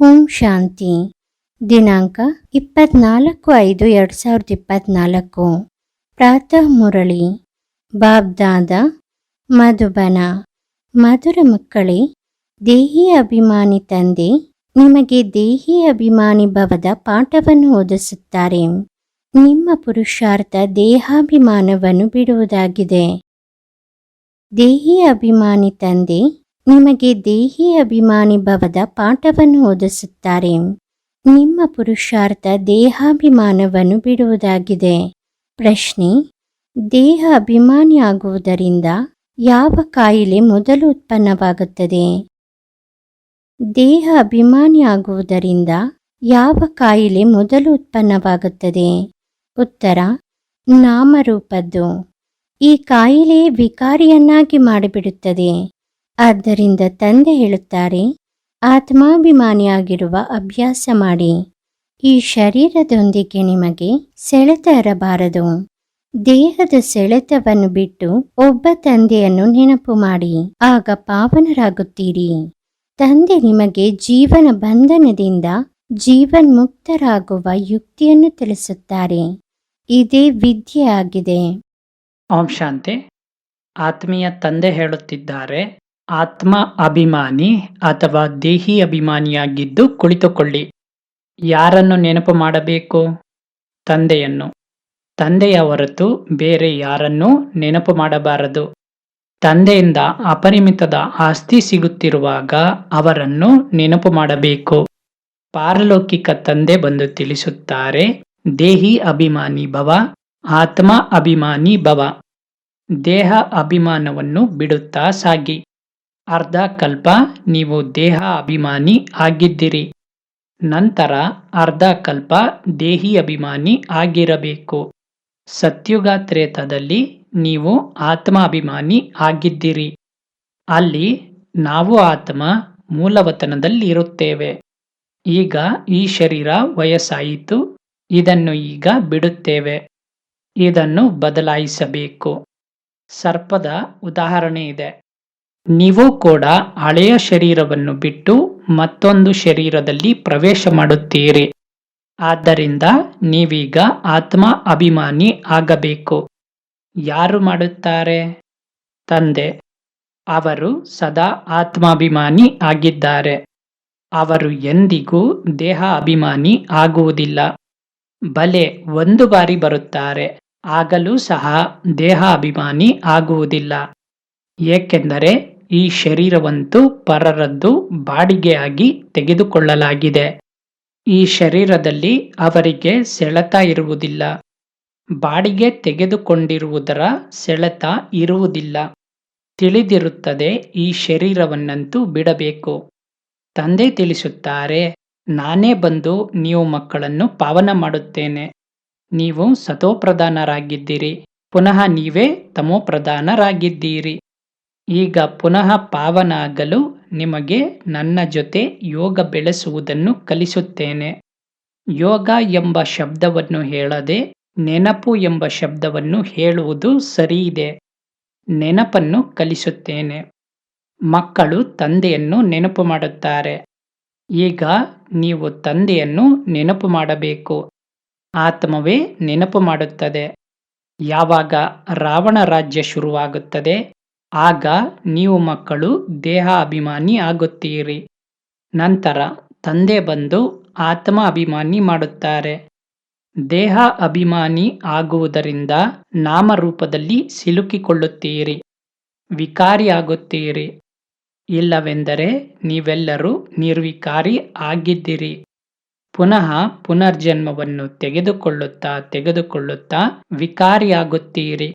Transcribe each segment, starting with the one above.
ಓಂ ಶಾಂತಿ. ದಿನಾಂಕ ಇಪ್ಪತ್ನಾಲ್ಕು ಐದು ಎರಡು ಸಾವಿರದ ಇಪ್ಪತ್ನಾಲ್ಕು. ಪ್ರಾತಃ ಮುರಳಿ. ಬಾಬ್ದಾದ ಮಧುಬನ. ಮಧುರ ಮಕ್ಕಳೇ, ದೇಹಿ ಅಭಿಮಾನಿ ತಂದೆ, ನಿಮಗೆ ದೇಹಿ ಅಭಿಮಾನಿ ಭವದ ಪಾಠವನ್ನು ಓದಿಸುತ್ತಾರೆ. ನಿಮ್ಮ ಪುರುಷಾರ್ಥ ದೇಹಾಭಿಮಾನವನ್ನು ಬಿಡುವುದಾಗಿದೆ. ದೇಹಿ ಅಭಿಮಾನಿ ತಂದೆ ನಿಮಗೆ ದೇಹಿ ಅಭಿಮಾನಿ ಭವದ ಪಾಠವನ್ನು ಓದಿಸುತ್ತಾರೆ. ನಿಮ್ಮ ಪುರುಷಾರ್ಥ ದೇಹಾಭಿಮಾನವನ್ನು ಬಿಡುವುದಾಗಿದೆ. ಪ್ರಶ್ನೆ, ದೇಹ ಅಭಿಮಾನಿ ಆಗುವುದರಿಂದ ಯಾವ ಕಾಯಿಲೆ ಮೊದಲು ಉತ್ಪನ್ನವಾಗುತ್ತದೆ? ದೇಹ ಅಭಿಮಾನಿ ಆಗುವುದರಿಂದ ಯಾವ ಕಾಯಿಲೆ ಮೊದಲು ಉತ್ಪನ್ನವಾಗುತ್ತದೆ? ಉತ್ತರ, ನಾಮರೂಪದ್ದು. ಈ ಕಾಯಿಲೆ ವಿಕಾರಿಯನ್ನಾಗಿ ಮಾಡಿಬಿಡುತ್ತದೆ. ಆದ್ದರಿಂದ ತಂದೆ ಹೇಳುತ್ತಾರೆ, ಆತ್ಮಾಭಿಮಾನಿಯಾಗಿರುವ ಅಭ್ಯಾಸ ಮಾಡಿ. ಈ ಶರೀರದೊಂದಿಗೆ ನಿಮಗೆ ಸೆಳೆತ ಇರಬಾರದು. ದೇಹದ ಸೆಳೆತವನ್ನು ಬಿಟ್ಟು ಒಬ್ಬ ತಂದೆಯನ್ನು ನೆನಪು ಮಾಡಿ. ಆಗ ಪಾವನರಾಗುತ್ತೀರಿ. ತಂದೆ ನಿಮಗೆ ಜೀವನ ಬಂಧನದಿಂದ ಜೀವನ್ಮುಕ್ತರಾಗುವ ಯುಕ್ತಿಯನ್ನು ತಿಳಿಸುತ್ತಾರೆ. ಇದೇ ವಿದ್ಯೆ ಆಗಿದೆ ಓಂ ಶಾಂತಿ. ಆತ್ಮೀಯ ತಂದೆ ಹೇಳುತ್ತಿದ್ದಾರೆ ಆತ್ಮ ಅಭಿಮಾನಿ ಅಥವಾ ದೇಹಿ ಅಭಿಮಾನಿಯಾಗಿದ್ದು ಕುಳಿತುಕೊಳ್ಳಿ. ಯಾರನ್ನು ನೆನಪು ಮಾಡಬೇಕು? ತಂದೆಯನ್ನು. ತಂದೆಯ ಹೊರತು ಬೇರೆ ಯಾರನ್ನೂ ನೆನಪು ಮಾಡಬಾರದು. ತಂದೆಯಿಂದ ಅಪರಿಮಿತದ ಆಸ್ತಿ ಸಿಗುತ್ತಿರುವಾಗ ಅವರನ್ನು ನೆನಪು ಮಾಡಬೇಕು. ಪಾರಲೌಕಿಕ ತಂದೆ ಬಂದು ತಿಳಿಸುತ್ತಾರೆ, ದೇಹಿ ಅಭಿಮಾನಿ ಭವ, ಆತ್ಮ ಅಭಿಮಾನಿ ಭವ. ದೇಹ ಅಭಿಮಾನವನ್ನು ಬಿಡುತ್ತಾ ಸಾಗಿ. ಅರ್ಧ ಕಲ್ಪ, ನೀವು ದೇಹ ಅಭಿಮಾನಿ ಆಗಿದ್ದಿರಿ. ನಂತರ ಅರ್ಧ ಕಲ್ಪ ದೇಹಿ ಅಭಿಮಾನಿ ಆಗಿರಬೇಕು. ಸತ್ಯುಗ ತ್ರೇತದಲ್ಲಿ ನೀವು ಆತ್ಮ ಅಭಿಮಾನಿ ಆಗಿದ್ದಿರಿ. ಅಲ್ಲಿ ನಾವು ಆತ್ಮ ಮೂಲವತನದಲ್ಲಿ ಇರುತ್ತೇವೆ ಈಗ ಈ ಶರೀರ ವಯಸ್ಸಾಯಿತು, ಇದನ್ನು ಈಗ ಬಿಡುತ್ತೇವೆ. ಇದನ್ನು ಬದಲಾಯಿಸಬೇಕು. ಸರ್ಪದ ಉದಾಹರಣೆ ಇದೆ. ನೀವು ಕೂಡ ಹಳೆಯ ಶರೀರವನ್ನು ಬಿಟ್ಟು ಮತ್ತೊಂದು ಶರೀರದಲ್ಲಿ ಪ್ರವೇಶ ಮಾಡುತ್ತೀರಿ. ಆದ್ದರಿಂದ ನೀವೀಗ ಆತ್ಮ ಅಭಿಮಾನಿ ಆಗಬೇಕು. ಯಾರು ಮಾಡುತ್ತಾರೆ? ತಂದೆ. ಅವರು ಸದಾ ಆತ್ಮಾಭಿಮಾನಿ ಆಗಿದ್ದಾರೆ. ಅವರು ಎಂದಿಗೂ ದೇಹ ಅಭಿಮಾನಿ ಆಗುವುದಿಲ್ಲ. ಬಲೆ ಒಂದು ಬಾರಿ ಬರುತ್ತಾರೆ. ಆಗಲೂ ಸಹ ದೇಹ ಅಭಿಮಾನಿ ಆಗುವುದಿಲ್ಲ. ಏಕೆಂದರೆ ಈ ಶರೀರವಂತೂ ಪರರದ್ದು ಬಾಡಿಗೆಯಾಗಿ ತೆಗೆದುಕೊಳ್ಳಲಾಗಿದೆ. ಈ ಶರೀರದಲ್ಲಿ ಅವರಿಗೆ ಸೆಳೆತ ಇರುವುದಿಲ್ಲ. ಬಾಡಿಗೆ ತೆಗೆದುಕೊಂಡಿರುವುದರ ಸೆಳೆತ ಇರುವುದಿಲ್ಲ. ತಿಳಿದಿರುತ್ತದೆ ಈ ಶರೀರವನ್ನಂತೂ ಬಿಡಬೇಕು. ತಂದೆ ತಿಳಿಸುತ್ತಾರೆ, ನಾನೇ ಬಂದು ನೀವು ಮಕ್ಕಳನ್ನು ಪಾವನ ಮಾಡುತ್ತೇನೆ. ನೀವು ಸತೋಪ್ರಧಾನರಾಗಿದ್ದೀರಿ. ಪುನಃ ನೀವೇ ತಮೋಪ್ರಧಾನರಾಗಿದ್ದೀರಿ. ಈಗ ಪುನಃ ಪಾವನಾಗಲು ನಿಮಗೆ ನನ್ನ ಜೊತೆ ಯೋಗ ಬೆಳೆಸುವುದನ್ನು ಕಲಿಸುತ್ತೇನೆ. ಯೋಗ ಎಂಬ ಶಬ್ದವನ್ನು ಹೇಳದೆ ನೆನಪು ಎಂಬ ಶಬ್ದವನ್ನು ಹೇಳುವುದು ಸರಿಯಿದೆ. ನೆನಪನ್ನು ಕಲಿಸುತ್ತೇನೆ. ಮಕ್ಕಳು ತಂದೆಯನ್ನು ನೆನಪು ಮಾಡುತ್ತಾರೆ. ಈಗ ನೀವು ತಂದೆಯನ್ನು ನೆನಪು ಮಾಡಬೇಕು. ಆತ್ಮವೇ ನೆನಪು ಮಾಡುತ್ತದೆ. ಯಾವಾಗ ರಾವಣ ರಾಜ್ಯ ಶುರುವಾಗುತ್ತದೆ ಆಗ ನೀವು ಮಕ್ಕಳು ದೇಹ ಅಭಿಮಾನಿ ಆಗುತ್ತೀರಿ. ನಂತರ ತಂದೆ ಬಂದು ಆತ್ಮ ಅಭಿಮಾನಿ ಮಾಡುತ್ತಾರೆ. ದೇಹ ಅಭಿಮಾನಿ ಆಗುವುದರಿಂದ ನಾಮರೂಪದಲ್ಲಿ ಸಿಲುಕಿಕೊಳ್ಳುತ್ತೀರಿ. ವಿಕಾರಿಯಾಗುತ್ತೀರಿ. ಇಲ್ಲವೆಂದರೆ ನೀವೆಲ್ಲರೂ ನಿರ್ವಿಕಾರಿ ಆಗಿದ್ದೀರಿ. ಪುನಃ ಪುನರ್ಜನ್ಮವನ್ನು ತೆಗೆದುಕೊಳ್ಳುತ್ತಾ ತೆಗೆದುಕೊಳ್ಳುತ್ತಾ ವಿಕಾರಿಯಾಗುತ್ತೀರಿ.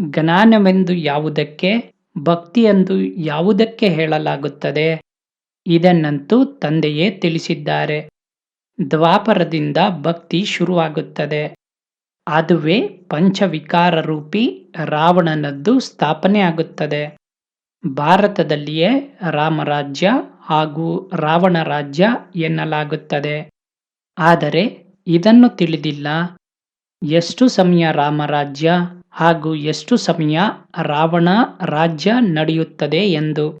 ಜ್ಞಾನವೆಂದು ಯಾವುದಕ್ಕೆ, ಭಕ್ತಿಯೆಂದು ಯಾವುದಕ್ಕೆ ಹೇಳಲಾಗುತ್ತದೆ? ಇದನ್ನಂತೂ ತಂದೆಯೇ ತಿಳಿಸಿದ್ದಾರೆ. ದ್ವಾಪರದಿಂದ ಭಕ್ತಿ ಶುರುವಾಗುತ್ತದೆ. ಅದುವೇ ಪಂಚವಿಕಾರ ರೂಪಿ ರಾವಣನದ್ದು ಸ್ಥಾಪನೆ ಆಗುತ್ತದೆ ಭಾರತದಲ್ಲಿಯೇ ರಾಮರಾಜ್ಯ ಹಾಗೂ ರಾವಣ ರಾಜ್ಯ ಎನ್ನಲಾಗುತ್ತದೆ. ಆದರೆ ಇದನ್ನು ತಿಳಿದಿಲ್ಲ. ಎಷ್ಟು ಸಮಯ ರಾಮರಾಜ್ಯ? ಹಾಗೂ ಎಷ್ಟು ಸಮಯ ರಾವಣ ರಾಜ್ಯ ನಡೆಯುತ್ತದೆ ಎಂದು.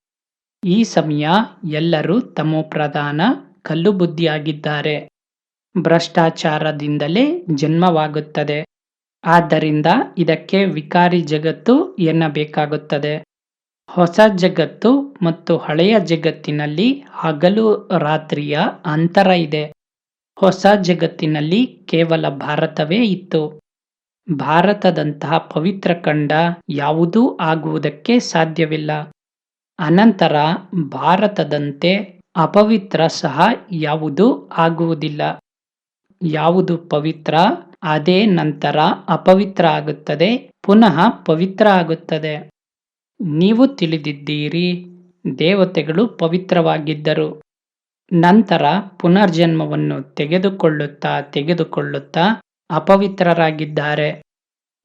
ಈ ಸಮಯ ಎಲ್ಲರೂ ತಮೋಪ್ರಧಾನ ಕಲ್ಲು ಬುದ್ಧಿಯಾಗಿದ್ದಾರೆ ಭ್ರಷ್ಟಾಚಾರದಿಂದಲೇ ಜನ್ಮವಾಗುತ್ತದೆ. ಆದ್ದರಿಂದ ಇದಕ್ಕೆ ವಿಕಾರಿ ಜಗತ್ತು ಎನ್ನಬೇಕಾಗುತ್ತದೆ. ಹೊಸ ಜಗತ್ತು ಮತ್ತು ಹಳೆಯ ಜಗತ್ತಿನಲ್ಲಿ ಹಗಲು ರಾತ್ರಿಯ ಅಂತರ ಇದೆ. ಹೊಸ ಜಗತ್ತಿನಲ್ಲಿ ಕೇವಲ ಭಾರತವೇ ಇತ್ತು. ಭಾರತದಂತಹ ಪವಿತ್ರ ಖಂಡ ಯಾವುದೂ ಆಗುವುದಕ್ಕೆ ಸಾಧ್ಯವಿಲ್ಲ. ಅನಂತರ ಭಾರತದಂತೆ ಅಪವಿತ್ರ ಸಹ ಯಾವುದೂ ಆಗುವುದಿಲ್ಲ. ಯಾವುದು ಪವಿತ್ರ, ಅದೇ ನಂತರ ಅಪವಿತ್ರ ಆಗುತ್ತದೆ, ಪುನಃ ಪವಿತ್ರ ಆಗುತ್ತದೆ. ನೀವು ತಿಳಿದಿದ್ದೀರಿ, ದೇವತೆಗಳು ಪವಿತ್ರವಾಗಿದ್ದರು. ನಂತರ ಪುನರ್ಜನ್ಮವನ್ನು ತೆಗೆದುಕೊಳ್ಳುತ್ತಾ ತೆಗೆದುಕೊಳ್ಳುತ್ತಾ ಅಪವಿತ್ರರಾಗಿದ್ದಾರೆ.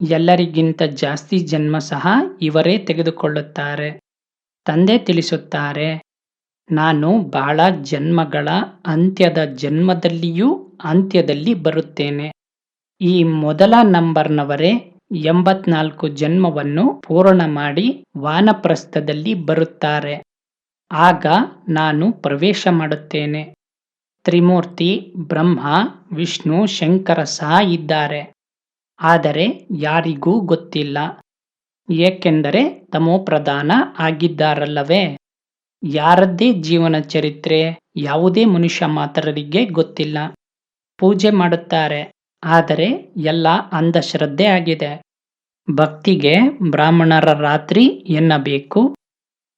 ಎಲ್ಲರಿಗಿಂತ ಜಾಸ್ತಿ ಜನ್ಮ ಸಹ ಇವರೇ ತೆಗೆದುಕೊಳ್ಳುತ್ತಾರೆ. ತಂದೆ ತಿಳಿಸುತ್ತಾರೆ, ನಾನು ಬಹಳ ಜನ್ಮಗಳ ಅಂತ್ಯದ ಜನ್ಮದಲ್ಲಿಯೂ ಅಂತ್ಯದಲ್ಲಿ ಬರುತ್ತೇನೆ. ಈ ಮೊದಲ ನಂಬರ್ನವರೇ ಎಂಬತ್ನಾಲ್ಕು ಜನ್ಮವನ್ನು ಪೂರ್ಣ ಮಾಡಿ ವಾನಪ್ರಸ್ಥದಲ್ಲಿ ಬರುತ್ತಾರೆ. ಆಗ ನಾನು ಪ್ರವೇಶ ಮಾಡುತ್ತೇನೆ. ತ್ರಿಮೂರ್ತಿ, ಬ್ರಹ್ಮ, ವಿಷ್ಣು, ಶಂಕರ ಸಹ ಇದ್ದಾರೆ. ಆದರೆ ಯಾರಿಗೂ ಗೊತ್ತಿಲ್ಲ. ಏಕೆಂದರೆ ತಮೋಪ್ರಧಾನ ಆಗಿದ್ದಾರಲ್ಲವೇ? ಯಾರದ್ದೇ ಜೀವನ ಚರಿತ್ರೆ, ಯಾವುದೇ ಮನುಷ್ಯ ಮಾತ್ರರಿಗೆ ಗೊತ್ತಿಲ್ಲ. ಪೂಜೆ ಮಾಡುತ್ತಾರೆ. ಆದರೆ ಎಲ್ಲ ಅಂಧಶ್ರದ್ಧೆ ಆಗಿದೆ. ಭಕ್ತಿಗೆ ಬ್ರಾಹ್ಮಣರ ರಾತ್ರಿ ಎನ್ನಬೇಕು.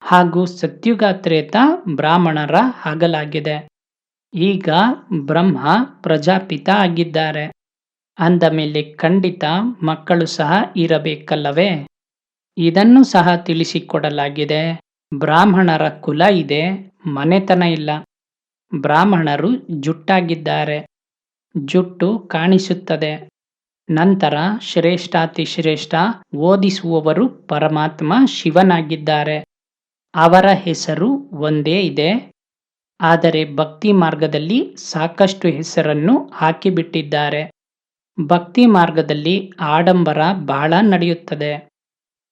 ಹಾಗೂ ಸತ್ಯುಗಾತ್ರೇತ ಬ್ರಾಹ್ಮಣರ ಹಗಲಾಗಿದೆ. ಈಗ ಬ್ರಹ್ಮ ಪ್ರಜಾಪಿತ ಆಗಿದ್ದಾರೆ. ಅಂದ ಮೇಲೆ ಖಂಡಿತ ಮಕ್ಕಳು ಸಹ ಇರಬೇಕಲ್ಲವೇ? ಇದನ್ನು ಸಹ ತಿಳಿಸಿಕೊಡಲಾಗಿದೆ. ಬ್ರಾಹ್ಮಣರ ಕುಲ ಇದೆ, ಮನೆತನ ಇಲ್ಲ. ಬ್ರಾಹ್ಮಣರು ಜುಟ್ಟಾಗಿದ್ದಾರೆ. ಜುಟ್ಟು ಕಾಣಿಸುತ್ತದೆ. ನಂತರ ಶ್ರೇಷ್ಠಾತಿಶ್ರೇಷ್ಠ ಓದಿಸುವವರು ಪರಮಾತ್ಮ ಶಿವನಾಗಿದ್ದಾರೆ. ಅವರ ಹೆಸರು ಒಂದೇ ಇದೆ. ಆದರೆ ಭಕ್ತಿ ಮಾರ್ಗದಲ್ಲಿ ಸಾಕಷ್ಟು ಹೆಸರನ್ನು ಹಾಕಿಬಿಟ್ಟಿದ್ದಾರೆ. ಭಕ್ತಿ ಮಾರ್ಗದಲ್ಲಿ ಆಡಂಬರ ಬಹಳ ನಡೆಯುತ್ತದೆ.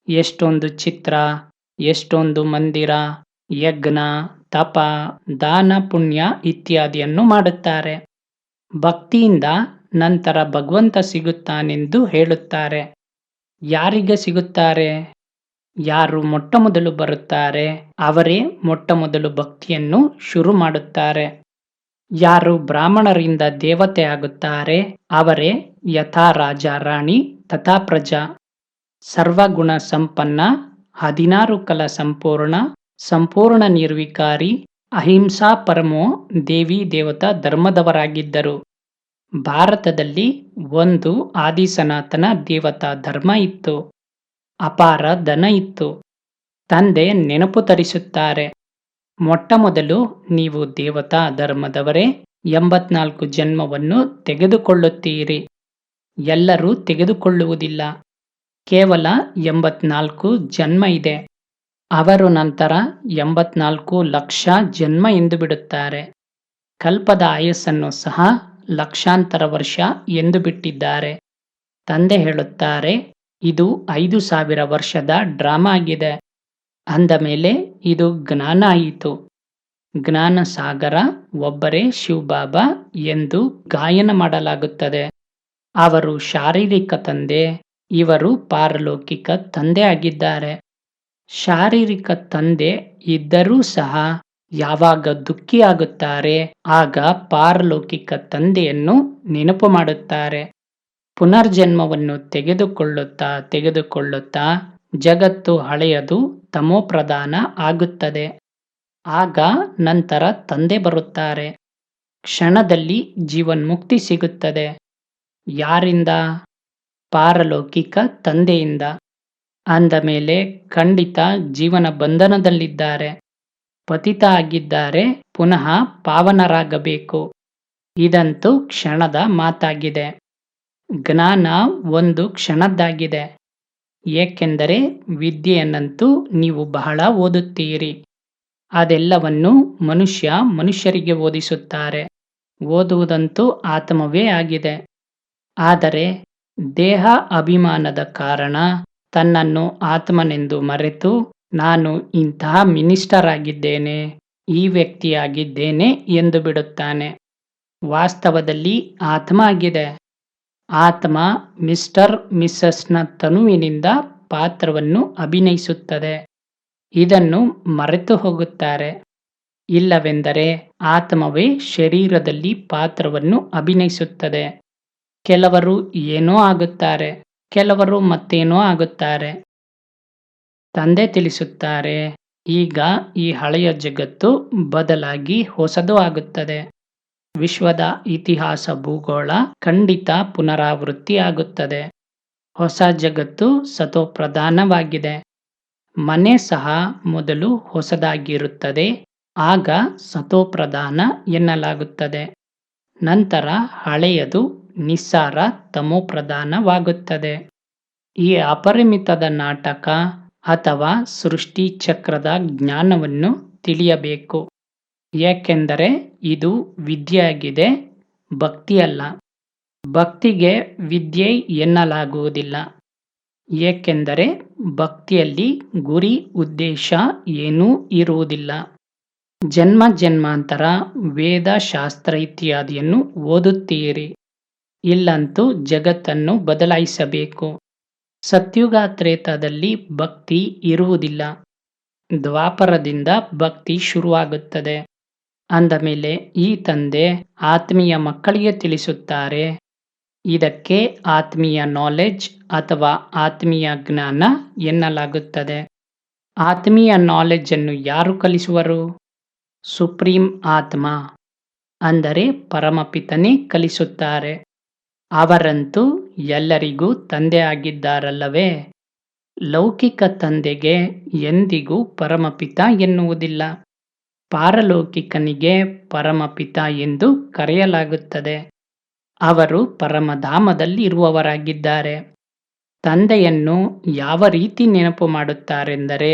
ಎಷ್ಟೊಂದು ಚಿತ್ರ, ಎಷ್ಟೊಂದು ಮಂದಿರ, ಯಜ್ಞ, ತಪ, ದಾನ, ಪುಣ್ಯ ಇತ್ಯಾದಿಯನ್ನು ಮಾಡುತ್ತಾರೆ. ಭಕ್ತಿಯಿಂದ ನಂತರ ಭಗವಂತ ಸಿಗುತ್ತಾನೆಂದು ಹೇಳುತ್ತಾರೆ. ಯಾರಿಗೆ ಸಿಗುತ್ತಾರೆ? ಯಾರು ಮೊಟ್ಟ ಮೊದಲು ಬರುತ್ತಾರೆ, ಅವರೇ ಮೊಟ್ಟ ಮೊದಲು ಭಕ್ತಿಯನ್ನು ಶುರು ಮಾಡುತ್ತಾರೆ. ಯಾರು ಬ್ರಾಹ್ಮಣರಿಂದ ದೇವತೆ ಆಗುತ್ತಾರೆ, ಅವರೇ ಯಥಾ ರಾಜ, ರಾಣಿ, ತಥಾ ಪ್ರಜಾ. ಸರ್ವಗುಣ ಸಂಪನ್ನ, ಹದಿನಾರು ಕಲ ಸಂಪೂರ್ಣ ಸಂಪೂರ್ಣ ನಿರ್ವಿಕಾರಿ, ಅಹಿಂಸಾ ಪರಮೋ ದೇವಿ ದೇವತಾ ಧರ್ಮದವರಾಗಿದ್ದರು. ಭಾರತದಲ್ಲಿ ಒಂದು ಆದಿಸನಾತನ ದೇವತಾ ಧರ್ಮ ಇತ್ತು. ಅಪಾರ ದನ ಇತ್ತು. ತಂದೆ ನೆನಪು ತರಿಸುತ್ತಾರೆ. ಮೊಟ್ಟಮೊದಲು ನೀವು ದೇವತಾ ಧರ್ಮದವರೇ ಎಂಬತ್ನಾಲ್ಕು ಜನ್ಮವನ್ನು ತೆಗೆದುಕೊಳ್ಳುತ್ತೀರಿ. ಎಲ್ಲರೂ ತೆಗೆದುಕೊಳ್ಳುವುದಿಲ್ಲ. ಕೇವಲ ಎಂಬತ್ನಾಲ್ಕು ಜನ್ಮ ಇದೆ. ಅವರು ನಂತರ ಎಂಬತ್ನಾಲ್ಕು ಲಕ್ಷ ಜನ್ಮ ಎಂದು ಬಿಡುತ್ತಾರೆ. ಕಲ್ಪದ ಆಯಸ್ಸನ್ನು ಸಹ ಲಕ್ಷಾಂತರ ವರ್ಷ ಎಂದು ಬಿಟ್ಟಿದ್ದಾರೆ. ತಂದೆ ಹೇಳುತ್ತಾರೆ ಇದು ಐದು ಸಾವಿರ ವರ್ಷದ ಡ್ರಾಮಾ ಆಗಿದೆ. ಅಂದ ಮೇಲೆ ಇದು ಜ್ಞಾನ ಆಯಿತು. ಜ್ಞಾನ ಸಾಗರ, ಒಬ್ಬರೇ ಶಿವಬಾಬಾ ಎಂದು ಗಾಯನ ಮಾಡಲಾಗುತ್ತದೆ. ಅವರು ಶಾರೀರಿಕ ತಂದೆ, ಇವರು ಪಾರಲೌಕಿಕ ತಂದೆ ಆಗಿದ್ದಾರೆ. ಶಾರೀರಿಕ ತಂದೆ ಇದ್ದರೂ ಸಹ ಯಾವಾಗ ದುಃಖಿಯಾಗುತ್ತಾರೆ, ಆಗ ಪಾರಲೌಕಿಕ ತಂದೆಯನ್ನು ನೆನಪು ಮಾಡುತ್ತಾರೆ. ಪುನರ್ಜನ್ಮವನ್ನು ತೆಗೆದುಕೊಳ್ಳುತ್ತಾ ತೆಗೆದುಕೊಳ್ಳುತ್ತಾ ಜಗತ್ತು ಹಳೆಯದು ತಮೋಪ್ರಧಾನ ಆಗುತ್ತದೆ. ಆಗ ನಂತರ ತಂದೆ ಬರುತ್ತಾರೆ. ಕ್ಷಣದಲ್ಲಿ ಜೀವನ್ಮುಕ್ತಿ ಸಿಗುತ್ತದೆ. ಯಾರಿಂದ? ಪಾರಲೌಕಿಕ ತಂದೆಯಿಂದ. ಅಂದ ಮೇಲೆ ಖಂಡಿತ ಜೀವನ ಬಂಧನದಲ್ಲಿದ್ದಾರೆ. ಪತಿತ ಆಗಿದ್ದಾರೆ, ಪುನಃ ಪಾವನರಾಗಬೇಕು. ಇದಂತೂ ಕ್ಷಣದ ಮಾತಾಗಿದೆ. ಜ್ಞಾನ ಒಂದು ಕ್ಷಣದ್ದಾಗಿದೆ. ಏಕೆಂದರೆ ವಿದ್ಯೆಯನ್ನಂತೂ ನೀವು ಬಹಳ ಓದುತ್ತೀರಿ. ಅದೆಲ್ಲವನ್ನು ಮನುಷ್ಯ ಮನುಷ್ಯರಿಗೆ ಓದಿಸುತ್ತಾರೆ. ಓದುವುದಂತೂ ಆತ್ಮವೇ ಆಗಿದೆ. ಆದರೆ ದೇಹ ಅಭಿಮಾನದ ಕಾರಣ ತನ್ನನ್ನು ಆತ್ಮನೆಂದು ಮರೆತು ನಾನು ಇಂತಹ ಮಿನಿಸ್ಟರ್ ಆಗಿದ್ದೇನೆ ಈ ವ್ಯಕ್ತಿಯಾಗಿದ್ದೇನೆ ಎಂದು ಬಿಡುತ್ತಾನೆ. ವಾಸ್ತವದಲ್ಲಿ ಆತ್ಮ ಆಗಿದೆ. ಆತ್ಮ ಮಿಸ್ಟರ್ ಮಿಸ್ಸಸ್ನ ತನುವಿನಿಂದ ಪಾತ್ರವನ್ನು ಅಭಿನಯಿಸುತ್ತದೆ. ಇದನ್ನು ಮರೆತು ಹೋಗುತ್ತಾರೆ. ಇಲ್ಲವೆಂದರೆ ಆತ್ಮವೇ ಶರೀರದಲ್ಲಿ ಪಾತ್ರವನ್ನು ಅಭಿನಯಿಸುತ್ತದೆ. ಕೆಲವರು ಏನೋ ಆಗುತ್ತಾರೆ, ಕೆಲವರು ಮತ್ತೇನೋ ಆಗುತ್ತಾರೆ. ತಂದೆ ತಿಳಿಸುತ್ತಾರೆ, ಈಗ ಈ ಹಳೆಯ ಜಗತ್ತು ಬದಲಾಗಿ ಹೊಸದು ಆಗುತ್ತದೆ. ವಿಶ್ವದ ಇತಿಹಾಸ ಭೂಗೋಳ ಖಂಡಿತ ಪುನರಾವೃತ್ತಿ ಆಗುತ್ತದೆ ಹೊಸ ಜಗತ್ತು ಸತೋಪ್ರಧಾನವಾಗಿದೆ. ಮನೆ ಸಹ ಮೊದಲು ಹೊಸದಾಗಿರುತ್ತದೆ, ಆಗ ಸತೋಪ್ರಧಾನ ಎನ್ನಲಾಗುತ್ತದೆ. ನಂತರ ಹಳೆಯದು ನಿಸ್ಸಾರ ತಮೋಪ್ರಧಾನವಾಗುತ್ತದೆ. ಈ ಅಪರಿಮಿತದ ನಾಟಕ ಅಥವಾ ಸೃಷ್ಟಿ ಚಕ್ರದ ಜ್ಞಾನವನ್ನು ತಿಳಿಯಬೇಕು. ಏಕೆಂದರೆ ಇದು ವಿದ್ಯೆಯಾಗಿದೆ, ಭಕ್ತಿಯಲ್ಲ. ಭಕ್ತಿಗೆ ವಿದ್ಯೆ ಎನ್ನಲಾಗುವುದಿಲ್ಲ. ಏಕೆಂದರೆ ಭಕ್ತಿಯಲ್ಲಿ ಗುರಿ, ಉದ್ದೇಶ ಏನೂ ಇರುವುದಿಲ್ಲ. ಜನ್ಮ, ಜನ್ಮಾಂತರ, ವೇದ, ಶಾಸ್ತ್ರ ಇತ್ಯಾದಿಯನ್ನು ಓದುತ್ತೀರಿ. ಇಲ್ಲಂತೂ ಜಗತ್ತನ್ನು ಬದಲಾಯಿಸಬೇಕು. ಸತ್ಯುಗ ತ್ರೇತದಲ್ಲಿ ಭಕ್ತಿ ಇರುವುದಿಲ್ಲ. ದ್ವಾಪರದಿಂದ ಭಕ್ತಿ ಶುರುವಾಗುತ್ತದೆ. ಅಂದ ಮೇಲೆ ಈ ತಂದೆ ಆತ್ಮೀಯ ಮಕ್ಕಳಿಗೆ ತಿಳಿಸುತ್ತಾರೆ. ಇದಕ್ಕೆ ಆತ್ಮೀಯ ನಾಲೆಜ್ ಅಥವಾ ಆತ್ಮೀಯ ಜ್ಞಾನ ಎನ್ನಲಾಗುತ್ತದೆ. ಆತ್ಮೀಯ ನಾಲೆಡ್ಜ್ ಅನ್ನು ಯಾರು ಕಲಿಸುವರು? ಸುಪ್ರೀಂ ಆತ್ಮ ಅಂದರೆ ಪರಮಪಿತನೇ ಕಲಿಸುತ್ತಾರೆ. ಅವರಂತೂ ಎಲ್ಲರಿಗೂ ತಂದೆ ಆಗಿದ್ದಾರಲ್ಲವೇ? ಲೌಕಿಕ ತಂದೆಗೆ ಎಂದಿಗೂ ಪರಮಪಿತ ಎನ್ನುವುದಿಲ್ಲ. ಪಾರಲೌಕಿಕನಿಗೆ ಪರಮಪಿತ ಎಂದು ಕರೆಯಲಾಗುತ್ತದೆ. ಅವರು ಪರಮಧಾಮದಲ್ಲಿ ಇರುವವರಾಗಿದ್ದಾರೆ ತಂದೆಯನ್ನು ಯಾವ ರೀತಿ ನೆನಪು ಮಾಡುತ್ತಾರೆಂದರೆ,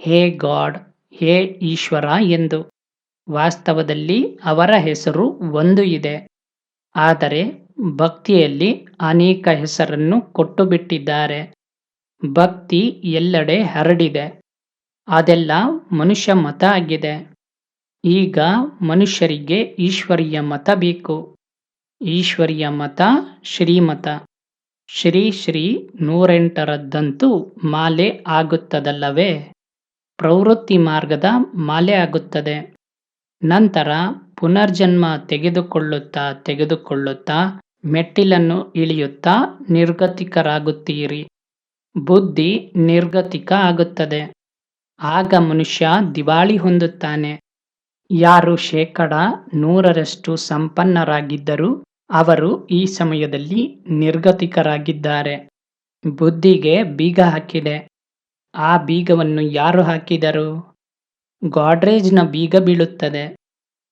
ಹೇ ಗಾಡ್, ಹೇ ಈಶ್ವರ ಎಂದು. ವಾಸ್ತವದಲ್ಲಿ ಅವರ ಹೆಸರು ಒಂದು ಇದೆ. ಆದರೆ ಭಕ್ತಿಯಲ್ಲಿ ಅನೇಕ ಹೆಸರನ್ನು ಕೊಟ್ಟು ಬಿಟ್ಟಿದ್ದಾರೆ ಭಕ್ತಿ ಎಲ್ಲೆಡೆ ಹರಡಿದೆ. ಅದೆಲ್ಲ ಮನುಷ್ಯ ಮತ ಆಗಿದೆ. ಈಗ ಮನುಷ್ಯರಿಗೆ ಈಶ್ವರಿಯ ಮತ ಬೇಕು. ಈಶ್ವರಿಯ ಮತ ಶ್ರೀಮತ. ಶ್ರೀ ಶ್ರೀ ನೂರೆಂಟರದ್ದಂತೂ ಮಾಲೆ ಆಗುತ್ತದಲ್ಲವೇ? ಪ್ರವೃತ್ತಿ ಮಾರ್ಗದ ಮಾಲೆ ಆಗುತ್ತದೆ. ನಂತರ ಪುನರ್ಜನ್ಮ ತೆಗೆದುಕೊಳ್ಳುತ್ತಾ ತೆಗೆದುಕೊಳ್ಳುತ್ತಾ ಮೆಟ್ಟಿಲನ್ನು ಇಳಿಯುತ್ತಾ ನಿರ್ಗತಿಕರಾಗುತ್ತೀರಿ. ಬುದ್ಧಿ ನಿರ್ಗತಿಕ ಆಗುತ್ತದೆ. ಆಗ ಮನುಷ್ಯ ದಿವಾಳಿ ಹೊಂದುತ್ತಾನೆ. ಯಾರು ಶೇಕಡ ನೂರರಷ್ಟು ಸಂಪನ್ನರಾಗಿದ್ದರು ಅವರು ಈ ಸಮಯದಲ್ಲಿ ನಿರ್ಗತಿಕರಾಗಿದ್ದಾರೆ. ಬುದ್ಧಿಗೆ ಬೀಗ ಹಾಕಿದೆ. ಆ ಬೀಗವನ್ನು ಯಾರು ಹಾಕಿದರು? ಗಾಡ್ರೇಜ್ನ ಬೀಗ ಬೀಳುತ್ತದೆ.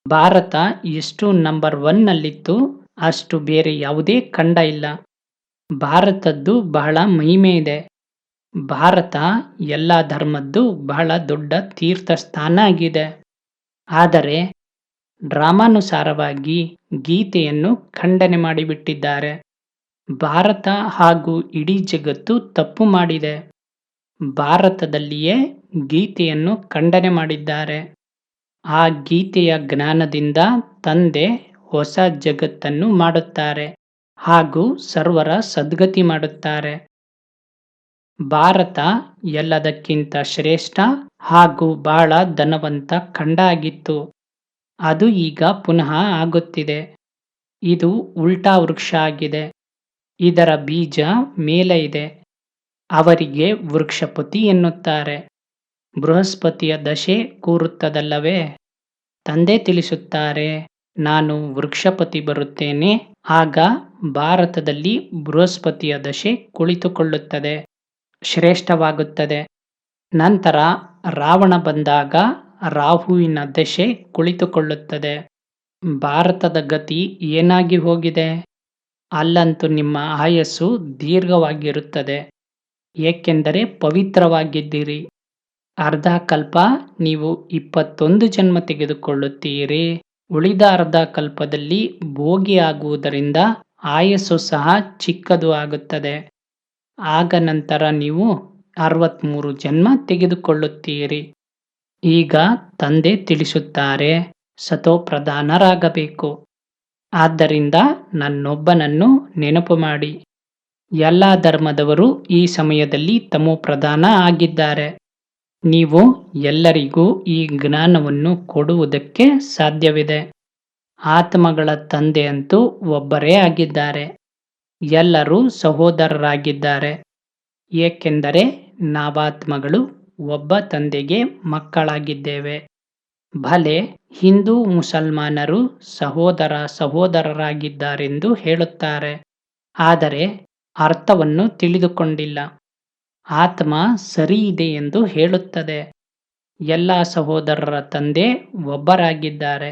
ಭಾರತ ಎಷ್ಟು ನಂಬರ್ ಒನ್ನಲ್ಲಿತ್ತು, ಅಷ್ಟು ಬೇರೆ ಯಾವುದೇ ಖಂಡ ಇಲ್ಲ. ಭಾರತದ್ದು ಬಹಳ ಮಹಿಮೆ ಇದೆ ಭಾರತ ಎಲ್ಲ ಧರ್ಮದ್ದು ಬಹಳ ದೊಡ್ಡ ತೀರ್ಥಸ್ಥಾನ ಆಗಿದೆ. ಆದರೆ ಡ್ರಾಮಾನುಸಾರವಾಗಿ ಗೀತೆಯನ್ನು ಖಂಡನೆ ಮಾಡಿಬಿಟ್ಟಿದ್ದಾರೆ. ಭಾರತ ಹಾಗೂ ಇಡೀ ಜಗತ್ತು ತಪ್ಪು ಮಾಡಿದೆ. ಭಾರತದಲ್ಲಿಯೇ ಗೀತೆಯನ್ನು ಖಂಡನೆ ಮಾಡಿದ್ದಾರೆ. ಆ ಗೀತೆಯ ಜ್ಞಾನದಿಂದ ತಂದೆ ಹೊಸ ಜಗತ್ತನ್ನು ಮಾಡುತ್ತಾರೆ ಹಾಗೂ ಸರ್ವರ ಸದ್ಗತಿ ಮಾಡುತ್ತಾರೆ. ಭಾರತ ಎಲ್ಲದಕ್ಕಿಂತ ಶ್ರೇಷ್ಠ ಹಾಗೂ ಬಹಳ ಧನವಂತ ಖಂಡ ಆಗಿತ್ತು ಅದು ಈಗ ಪುನಃ ಆಗುತ್ತಿದೆ. ಇದು ಉಲ್ಟಾ ವೃಕ್ಷ ಆಗಿದೆ. ಇದರ ಬೀಜ ಮೇಲೆ ಇದೆ. ಅವರಿಗೆ ವೃಕ್ಷಪತಿ ಎನ್ನುತ್ತಾರೆ. ಬೃಹಸ್ಪತಿಯ ದಶೆ ಕೂರುತ್ತದಲ್ಲವೇ? ತಂದೆ ತಿಳಿಸುತ್ತಾರೆ, ನಾನು ವೃಕ್ಷಪತಿ ಬರುತ್ತೇನೆ. ಆಗ ಭಾರತದಲ್ಲಿ ಬೃಹಸ್ಪತಿಯ ದಶೆ ಕುಳಿತುಕೊಳ್ಳುತ್ತದೆ. ಶ್ರೇಷ್ಠವಾಗುತ್ತದೆ. ನಂತರ ರಾವಣ ಬಂದಾಗ ರಾಹುವಿನ ದಶೆ ಕುಳಿತುಕೊಳ್ಳುತ್ತದೆ. ಭಾರತದ ಗತಿ ಏನಾಗಿ ಹೋಗಿದೆ? ಅಲ್ಲಂತೂ ನಿಮ್ಮ ಆಯಸ್ಸು ದೀರ್ಘವಾಗಿರುತ್ತದೆ. ಏಕೆಂದರೆ ಪವಿತ್ರವಾಗಿದ್ದೀರಿ. ಅರ್ಧ ಕಲ್ಪ ನೀವು ಇಪ್ಪತ್ತೊಂದು ಜನ್ಮ ತೆಗೆದುಕೊಳ್ಳುತ್ತೀರಿ. ಉಳಿದ ಅರ್ಧ ಕಲ್ಪದಲ್ಲಿ ಭೋಗಿ ಆಗುವುದರಿಂದ ಆಯಸ್ಸು ಸಹ ಚಿಕ್ಕದು ಆಗುತ್ತದೆ. ಆಗ ನಂತರ ನೀವು ಅರವತ್ತ್ಮೂರು ಜನ್ಮ ತೆಗೆದುಕೊಳ್ಳುತ್ತೀರಿ. ಈಗ ತಂದೆ ತಿಳಿಸುತ್ತಾರೆ ಸತೋಪ್ರಧಾನರಾಗಬೇಕು ಆದ್ದರಿಂದ ನನ್ನೊಬ್ಬನನ್ನು ನೆನಪು ಮಾಡಿ. ಎಲ್ಲ ಧರ್ಮದವರು ಈ ಸಮಯದಲ್ಲಿ ತಮೋ ಪ್ರಧಾನ ಆಗಿದ್ದಾರೆ. ನೀವು ಎಲ್ಲರಿಗೂ ಈ ಜ್ಞಾನವನ್ನು ಕೊಡುವುದಕ್ಕೆ ಸಾಧ್ಯವಿದೆ. ಆತ್ಮಗಳ ತಂದೆಯಂತೂ ಒಬ್ಬರೇ ಆಗಿದ್ದಾರೆ. ಎಲ್ಲರೂ ಸಹೋದರರಾಗಿದ್ದಾರೆ. ಏಕೆಂದರೆ ನಾವಾತ್ಮಗಳು ಒಬ್ಬ ತಂದೆಗೆ ಮಕ್ಕಳಾಗಿದ್ದೇವೆ. ಭಲೆ, ಹಿಂದೂ ಮುಸಲ್ಮಾನರು ಸಹೋದರ ಸಹೋದರರಾಗಿದ್ದಾರೆಂದು ಹೇಳುತ್ತಾರೆ. ಆದರೆ ಅರ್ಥವನ್ನು ತಿಳಿದುಕೊಂಡಿಲ್ಲ. ಆತ್ಮ ಸರಿ ಇದೆ ಎಂದು ಹೇಳುತ್ತದೆ. ಎಲ್ಲ ಸಹೋದರರ ತಂದೆ ಒಬ್ಬರಾಗಿದ್ದಾರೆ.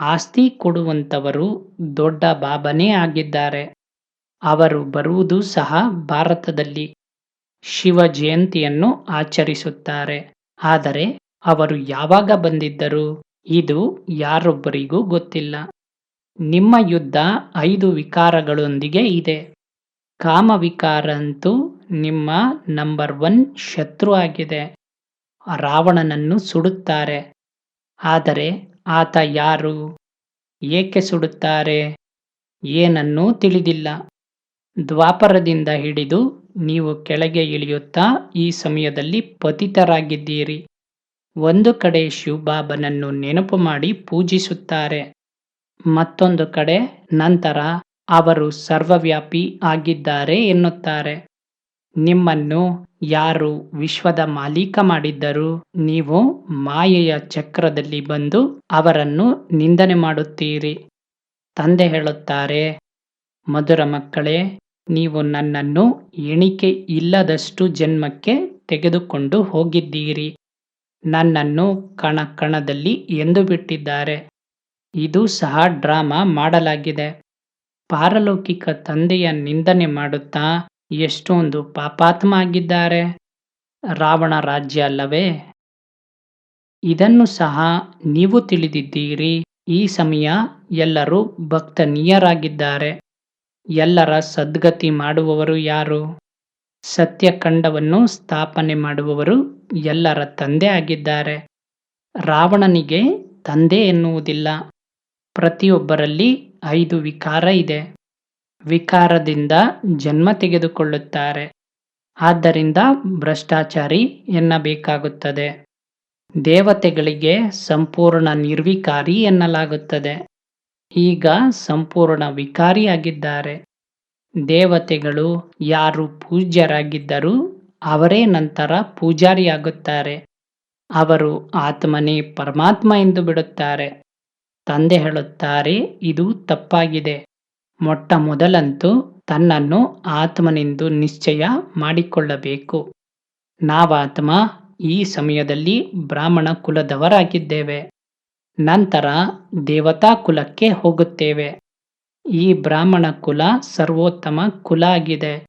ಆಸ್ತಿ ಕೊಡುವಂಥವರು ದೊಡ್ಡ ಬಾಬನೇ ಆಗಿದ್ದಾರೆ. ಅವರು ಬರುವುದು ಸಹ ಭಾರತದಲ್ಲಿ ಶಿವ ಜಯಂತಿಯನ್ನು ಆಚರಿಸುತ್ತಾರೆ. ಆದರೆ ಅವರು ಯಾವಾಗ ಬಂದಿದ್ದರು? ಇದು ಯಾರೊಬ್ಬರಿಗೂ ಗೊತ್ತಿಲ್ಲ. ನಿಮ್ಮ ಯುದ್ಧ ಐದು ವಿಕಾರಗಳೊಂದಿಗೆ ಇದೆ. ಕಾಮವಿಕಾರ ಅಂತೂ ನಿಮ್ಮ ನಂಬರ್ ಒನ್ ಶತ್ರು ಆಗಿದೆ. ರಾವಣನನ್ನು ಸುಡುತ್ತಾರೆ. ಆದರೆ ಆತ ಯಾರು? ಏಕೆ ಸುಡುತ್ತಾರೆ? ಏನನ್ನೂ ತಿಳಿದಿಲ್ಲ. ದ್ವಾಪರದಿಂದ ಹಿಡಿದು ನೀವು ಕೆಳಗೆ ಇಳಿಯುತ್ತಾ ಈ ಸಮಯದಲ್ಲಿ ಪತಿತರಾಗಿದ್ದೀರಿ. ಒಂದು ಕಡೆ ಶಿವಬಾಬನನ್ನು ನೆನಪು ಮಾಡಿ ಪೂಜಿಸುತ್ತಾರೆ. ಮತ್ತೊಂದು ಕಡೆ ನಂತರ ಅವರು ಸರ್ವವ್ಯಾಪಿ ಆಗಿದ್ದಾರೆ ಎನ್ನುತ್ತಾರೆ. ನಿಮ್ಮನ್ನು ಯಾರು ವಿಶ್ವದ ಮಾಲೀಕ ಮಾಡಿದ್ದರೂ ನೀವು ಮಾಯೆಯ ಚಕ್ರದಲ್ಲಿ ಬಂದು ಅವರನ್ನು ನಿಂದನೆ ಮಾಡುತ್ತೀರಿ. ತಂದೆ ಹೇಳುತ್ತಾರೆ ಮಧುರ ಮಕ್ಕಳೇ, ನೀವು ನನ್ನನ್ನು ಎಣಿಕೆ ಇಲ್ಲದಷ್ಟು ಜನ್ಮಕ್ಕೆ ತೆಗೆದುಕೊಂಡು ಹೋಗಿದ್ದೀರಿ. ನನ್ನನ್ನು ಕಣ ಕಣದಲ್ಲಿ ಎಂದು ಬಿಟ್ಟಿದ್ದಾರೆ. ಇದು ಸಹ ಡ್ರಾಮಾ ಮಾಡಲಾಗಿದೆ. ಪಾರಲೌಕಿಕ ತಂದೆಯ ನಿಂದನೆ ಮಾಡುತ್ತಾ ಎಷ್ಟೊಂದು ಪಾಪಾತ್ಮ ಆಗಿದ್ದಾರೆ ರಾವಣ ರಾಜ್ಯ ಅಲ್ಲವೇ? ಇದನ್ನು ಸಹ ನೀವು ತಿಳಿದಿದ್ದೀರಿ. ಈ ಸಮಯ ಎಲ್ಲರೂ ಭಕ್ತನೀಯರಾಗಿದ್ದಾರೆ. ಎಲ್ಲರ ಸದ್ಗತಿ ಮಾಡುವವರು ಯಾರು? ಸತ್ಯಖಂಡವನ್ನು ಸ್ಥಾಪನೆ ಮಾಡುವವರು ಎಲ್ಲರ ತಂದೆ ಆಗಿದ್ದಾರೆ. ರಾವಣನಿಗೆ ತಂದೆ ಎನ್ನುವುದಿಲ್ಲ. ಪ್ರತಿಯೊಬ್ಬರಲ್ಲಿ ಐದು ವಿಕಾರ ಇದೆ. ವಿಕಾರದಿಂದ ಜನ್ಮ ತೆಗೆದುಕೊಳ್ಳುತ್ತಾರೆ. ಆದ್ದರಿಂದ ಭ್ರಷ್ಟಾಚಾರಿ ಎನ್ನಬೇಕಾಗುತ್ತದೆ. ದೇವತೆಗಳಿಗೆ ಸಂಪೂರ್ಣ ನಿರ್ವಿಕಾರಿ ಎನ್ನಲಾಗುತ್ತದೆ. ಈಗ ಸಂಪೂರ್ಣ ವಿಕಾರಿಯಾಗಿದ್ದಾರೆ. ದೇವತೆಗಳು ಯಾರು ಪೂಜ್ಯರಾಗಿದ್ದರೂ ಅವರೇ ನಂತರ ಪೂಜಾರಿಯಾಗುತ್ತಾರೆ. ಅವರು ಆತ್ಮನೇ ಪರಮಾತ್ಮ ಎಂದು ಬಿಡುತ್ತಾರೆ. ತಂದೆ ಹೇಳುತ್ತಾರೆ, ಇದು ತಪ್ಪಾಗಿದೆ. ಮೊಟ್ಟ ಮೊದಲಂತೂ ತನ್ನನ್ನು ಆತ್ಮನೆಂದು ನಿಶ್ಚಯ ಮಾಡಿಕೊಳ್ಳಬೇಕು. ನಾವಾತ್ಮ ಈ ಸಮಯದಲ್ಲಿ ಬ್ರಾಹ್ಮಣ ಕುಲದವರಾಗಿದ್ದೇವೆ. ನಂತರ ದೇವತಾ ಕುಲಕ್ಕೆ ಹೋಗುತ್ತೇವೆ. ಈ ಬ್ರಾಹ್ಮಣ ಕುಲ ಸರ್ವೋತ್ತಮ ಕುಲ ಆಗಿದೆ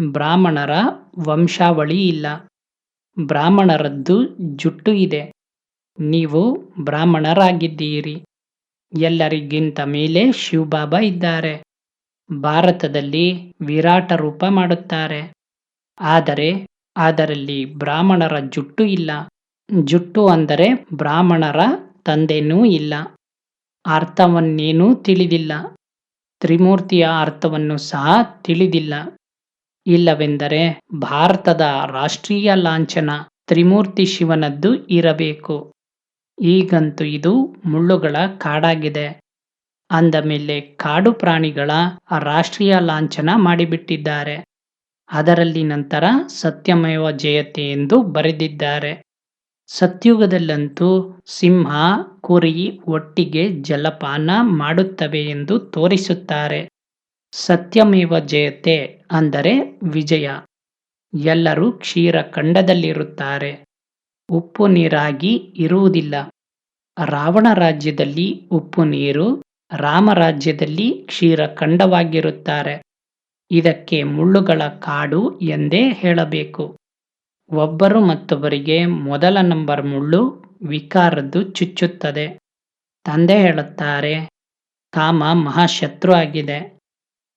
ಬ್ರಾಹ್ಮಣರ ವಂಶಾವಳಿ ಇಲ್ಲ. ಬ್ರಾಹ್ಮಣರದ್ದು ಜುಟ್ಟು ಇದೆ. ನೀವು ಬ್ರಾಹ್ಮಣರಾಗಿದ್ದೀರಿ. ಎಲ್ಲರಿಗಿಂತ ಮೇಲೆ ಶಿವಬಾಬಾ ಇದ್ದಾರೆ. ಭಾರತದಲ್ಲಿ ವಿರಾಟ ರೂಪ ಮಾಡುತ್ತಾರೆ. ಆದರೆ, ಅದರಲ್ಲಿ ಬ್ರಾಹ್ಮಣರ ಜುಟ್ಟು ಇಲ್ಲ. ಜುಟ್ಟು ಅಂದರೆ ಬ್ರಾಹ್ಮಣರ ತಂದೆನೂ ಇಲ್ಲ. ಅರ್ಥವನ್ನೇನೂ ತಿಳಿದಿಲ್ಲ. ತ್ರಿಮೂರ್ತಿಯ ಅರ್ಥವನ್ನು ಸಹ ತಿಳಿದಿಲ್ಲ. ಇಲ್ಲವೆಂದರೆ ಭಾರತದ ರಾಷ್ಟ್ರೀಯ ಲಾಂಛನ ತ್ರಿಮೂರ್ತಿ ಶಿವನದ್ದು ಇರಬೇಕು. ಈಗಂತೂ ಇದು ಮುಳ್ಳುಗಳ ಕಾಡಾಗಿದೆ. ಅಂದ ಮೇಲೆ ಕಾಡು ಪ್ರಾಣಿಗಳ ರಾಷ್ಟ್ರೀಯ ಲಾಂಛನ ಮಾಡಿಬಿಟ್ಟಿದ್ದಾರೆ. ಅದರಲ್ಲಿ ನಂತರ ಸತ್ಯಮೇವ ಜಯತೆ ಎಂದು ಬರೆದಿದ್ದಾರೆ. ಸತ್ಯುಗದಲ್ಲಂತೂ ಸಿಂಹ ಕುರಿ ಒಟ್ಟಿಗೆ ಜಲಪಾನ ಮಾಡುತ್ತವೆ ಎಂದು ತೋರಿಸುತ್ತಾರೆ. ಸತ್ಯಮೇವ ಜಯತೆ ಅಂದರೆ ವಿಜಯ. ಎಲ್ಲರೂ ಕ್ಷೀರಖಂಡದಲ್ಲಿರುತ್ತಾರೆ ಉಪ್ಪು ನೀರಾಗಿ ಇರುವುದಿಲ್ಲ. ರಾವಣ ರಾಜ್ಯದಲ್ಲಿ ಉಪ್ಪು ನೀರು ರಾಮರಾಜ್ಯದಲ್ಲಿ ಕ್ಷೀರಖಂಡವಾಗಿರುತ್ತಾರೆ ಇದಕ್ಕೆ ಮುಳ್ಳುಗಳ ಕಾಡು ಎಂದೇ ಹೇಳಬೇಕು. ಒಬ್ಬರು ಮತ್ತೊಬ್ಬರಿಗೆ ಮೊದಲ ನಂಬರ್ ಮುಳ್ಳು ವಿಕಾರದ್ದು ಚುಚ್ಚುತ್ತದೆ. ತಂದೆ ಹೇಳುತ್ತಾರೆ, ಕಾಮ ಮಹಾಶತ್ರು ಆಗಿದೆ.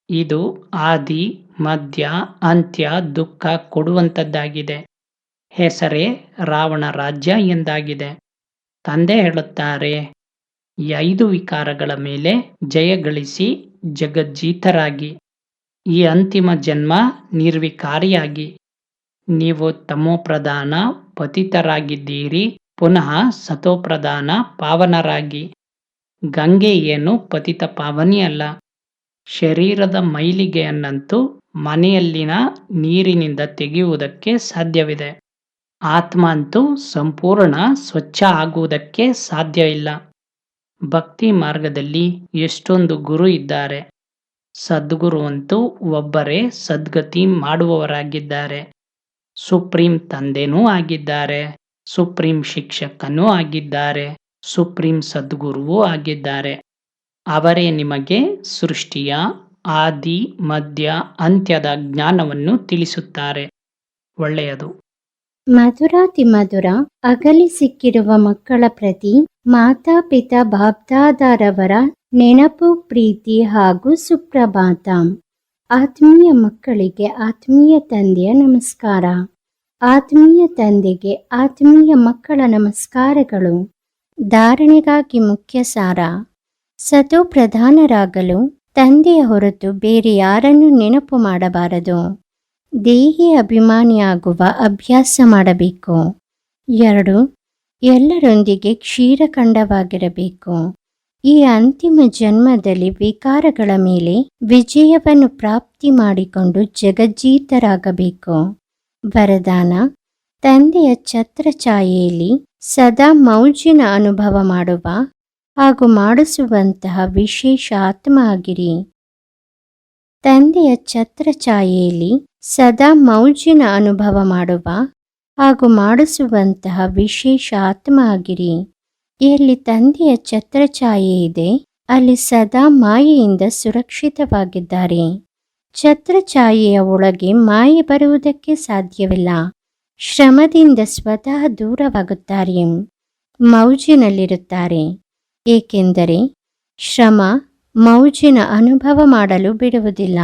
ಇದು ಆದಿ ಮಧ್ಯ ಅಂತ್ಯ, ದುಃಖ ಕೊಡುವಂಥದ್ದಾಗಿದೆ ಹೆಸರೇ ರಾವಣ ರಾಜ್ಯ ಎಂದಾಗಿದೆ. ತಂದೆ ಹೇಳುತ್ತಾರೆ ಈ ಐದು ವಿಕಾರಗಳ ಮೇಲೆ ಜಯಗಳಿಸಿ ಜಗಜ್ಜೀತರಾಗಿ. ಈ ಅಂತಿಮ ಜನ್ಮ ನಿರ್ವಿಕಾರಿಯಾಗಿ. ನೀವು ತಮೋಪ್ರಧಾನ ಪತಿತರಾಗಿದ್ದೀರಿ, ಪುನಃ ಸತೋಪ್ರಧಾನ ಪಾವನರಾಗಿ. ಗಂಗೆ ಏನು ಪತಿತ ಪಾವನಿ ಅಲ್ಲ. ಶರೀರದ ಮೈಲಿಗೆಯನ್ನಂತೂ ಮನೆಯಲ್ಲಿನ ನೀರಿನಿಂದ ತೆಗೆಯುವುದಕ್ಕೆ ಸಾಧ್ಯವಿದೆ. ಆತ್ಮ ಅಂತೂ ಸಂಪೂರ್ಣ ಸ್ವಚ್ಛ ಆಗುವುದಕ್ಕೆ ಸಾಧ್ಯ ಇಲ್ಲ. ಭಕ್ತಿ ಮಾರ್ಗದಲ್ಲಿ ಎಷ್ಟೊಂದು ಗುರು ಇದ್ದಾರೆ. ಸದ್ಗುರು ಅಂತೂ ಒಬ್ಬರೇ ಸದ್ಗತಿ ಮಾಡುವವರಾಗಿದ್ದಾರೆ. ಸುಪ್ರೀಂ ತಂದೆನೂ ಆಗಿದ್ದಾರೆ, ಸುಪ್ರೀಂ ಶಿಕ್ಷಕನೂ ಆಗಿದ್ದಾರೆ, ಸುಪ್ರೀಂ ಸದ್ಗುರುವೂ ಆಗಿದ್ದಾರೆ. ಅವರೇ ನಿಮಗೆ ಸೃಷ್ಟಿಯ ಆದಿ, ಮಧ್ಯ, ಅಂತ್ಯದ ಜ್ಞಾನವನ್ನು ತಿಳಿಸುತ್ತಾರೆ. ಒಳ್ಳೆಯದು. ಮಧುರಾತಿ ಮಧುರ, ಅಗಲಿ ಸಿಕ್ಕಿರುವ ಮಕ್ಕಳ ಪ್ರತಿ ಮಾತಾಪಿತಾ ಬಾಬ್ದಾದಾರವರ ನೆನಪು, ಪ್ರೀತಿ ಹಾಗೂ ಸುಪ್ರಭಾತ. ಆತ್ಮೀಯ ಮಕ್ಕಳಿಗೆ ಆತ್ಮೀಯ ತಂದೆಯ ನಮಸ್ಕಾರ. ಆತ್ಮೀಯ ತಂದೆಗೆ ಆತ್ಮೀಯ ಮಕ್ಕಳ ನಮಸ್ಕಾರಗಳು. ಧಾರಣೆಗಾಗಿ ಮುಖ್ಯ ಸಾರ ಸತು ಪ್ರಧಾನರಾಗಲು ತಂದೆಯ ಹೊರತು ಬೇರೆ ಯಾರನ್ನು ನೆನಪು ಮಾಡಬಾರದು. ದೇಹಿ ಅಭಿಮಾನಿಯಾಗುವ ಅಭ್ಯಾಸ ಮಾಡಬೇಕು. ಎರಡು, ಎಲ್ಲರೊಂದಿಗೆ ಕ್ಷೀರಖಂಡವಾಗಿರಬೇಕು. ಈ ಅಂತಿಮ ಜನ್ಮದಲ್ಲಿ ವಿಕಾರಗಳ ಮೇಲೆ ವಿಜಯವನ್ನು ಪ್ರಾಪ್ತಿ ಮಾಡಿಕೊಂಡು ಜಗಜ್ಜೀತರಾಗಬೇಕು. ವರದಾನ, ತಂದೆಯ ಛತ್ರಛಾಯೆಯಲ್ಲಿ ಸದಾ ಮೌಜಿನ ಅನುಭವ ಮಾಡುವ ಹಾಗೂ ಮಾಡಿಸುವಂತಹ ವಿಶೇಷ ಆತ್ಮ ಆಗಿರಿ. ತಂದೆಯ ಛತ್ರಛಾಯೆಯಲ್ಲಿ ಸದಾ ಮೌಜಿನ ಅನುಭವ ಮಾಡುವ ಹಾಗೂ ಮಾಡಿಸುವಂತಹ ವಿಶೇಷ ಆತ್ಮ ಆಗಿರಿ. ಎಲ್ಲಿ ತಂದೆಯ ಛತ್ರಛಾಯೆ ಇದೆ. ಅಲ್ಲಿ ಸದಾ ಮಾಯೆಯಿಂದ ಸುರಕ್ಷಿತವಾಗಿದ್ದಾರೆ. ಛತ್ರಛಾಯೆಯ ಒಳಗೆ ಮಾಯೆ ಬರುವುದಕ್ಕೆ ಸಾಧ್ಯವಿಲ್ಲ. ಶ್ರಮದಿಂದ ಸ್ವತಃ ದೂರವಾಗುತ್ತಾರೆ. ಮೌಜಿನಲ್ಲಿರುತ್ತಾರೆ. ಏಕೆಂದರೆ ಶ್ರಮ ಮೌಜಿನ ಅನುಭವ ಮಾಡಲು ಬಿಡುವುದಿಲ್ಲ.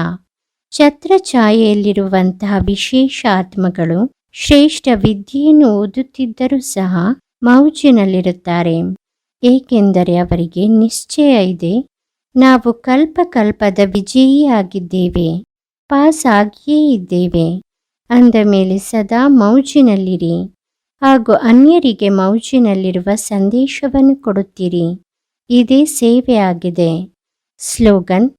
ಛತ್ರಛಾಯೆಯಲ್ಲಿರುವಂತಹ ವಿಶೇಷ ಆತ್ಮಗಳು ಶ್ರೇಷ್ಠ ವಿದ್ಯೆಯನ್ನು ಓದುತ್ತಿದ್ದರೂ ಸಹ ಮೌಜಿನಲ್ಲಿರುತ್ತಾರೆ. ಏಕೆಂದರೆ ಅವರಿಗೆ ನಿಶ್ಚಯ ಇದೆ, ನಾವು ಕಲ್ಪ ಕಲ್ಪದ ವಿಜಯಿಯಾಗಿದ್ದೇವೆ ಪಾಸ್ ಆಗಿಯೇ ಇದ್ದೇವೆ. ಅಂದ ಮೇಲೆ ಸದಾ ಮೌಜಿನಲ್ಲಿರಿ. ಹಾಗೂ ಅನ್ಯರಿಗೆ ಮೌಜಿನಲ್ಲಿರುವ ಸಂದೇಶವನ್ನು ಕೊಡುತ್ತೀರಿ. ಇದೇ ಸೇವೆಯಾಗಿದೆ ಸ್ಲೋಗನ್,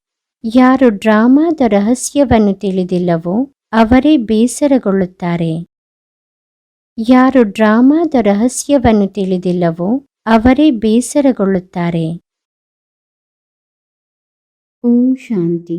ಯಾರು ಡ್ರಾಮಾದ ರಹಸ್ಯವನ್ನು ತಿಳಿದಿಲ್ಲವೋ ಅವರೇ ಬೇಸರಗೊಳ್ಳುತ್ತಾರೆ. ಯಾರು ಡ್ರಾಮಾದ ರಹಸ್ಯವನ್ನು ತಿಳಿದಿಲ್ಲವೋ ಅವರೇ ಬೇಸರಗೊಳ್ಳುತ್ತಾರೆ. ಓಂ ಶಾಂತಿ.